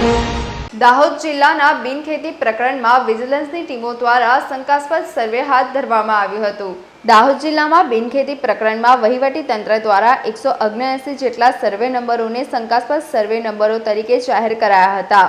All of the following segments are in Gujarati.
દાહોદ જિલ્લાના બિનખેતી પ્રકરણમાં વિજિલન્સની ટીમો દ્વારા શંકાસ્પદ સર્વે હાથ ધરવામાં આવ્યું હતું. દાહોદ જિલ્લામાં બિનખેતી પ્રકરણમાં વહીવટી તંત્ર દ્વારા એકસો ઓગણએંસી જેટલા સર્વે નંબરોને શંકાસ્પદ સર્વે નંબરો તરીકે જાહેર કરાયા હતા.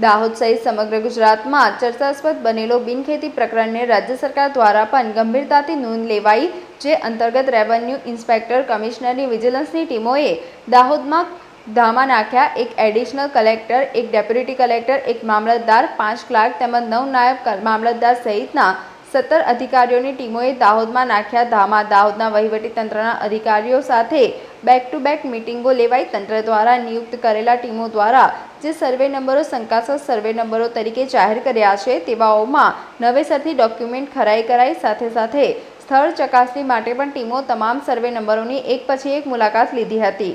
દાહોદ સહિત સમગ્ર ગુજરાતમાં ચર્ચાસ્પદ બનેલો બિનખેતી પ્રકરણને રાજ્ય સરકાર દ્વારા પણ ગંભીરતાથી નોંધ લેવાઈ, જે અંતર્ગત રેવન્યુ ઇન્સ્પેક્ટર કમિશનરની વિજિલન્સની ટીમોએ દાહોદમાં ધામા નાખ્યા. એક એડિશનલ કલેક્ટર એક ડેપ્યુટી કલેક્ટર એક મામલતદાર, પાંચ ક્લાર્ક તેમજ નવ નાયબ મામલતદાર સહિતના સત્તર અધિકારીઓની ટીમોએ દાહોદમાં નાખ્યા ધામા. દાહોદના વહીવટીતંત્રના અધિકારીઓ સાથે બેક ટુ બેક મિટિંગો લેવાઈ. તંત્ર દ્વારા નિયુક્ત કરેલા ટીમો દ્વારા જે સર્વે નંબરો, શંકાસ્પદ સર્વે નંબરો તરીકે જાહેર કર્યા છે, તેવાઓમાં નવેસરથી ડોક્યુમેન્ટ ખરાઈ કરાઈ. સાથે સાથે સ્થળ ચકાસણી માટે પણ ટીમો તમામ સર્વે નંબરોની એક પછી એક મુલાકાત લીધી હતી.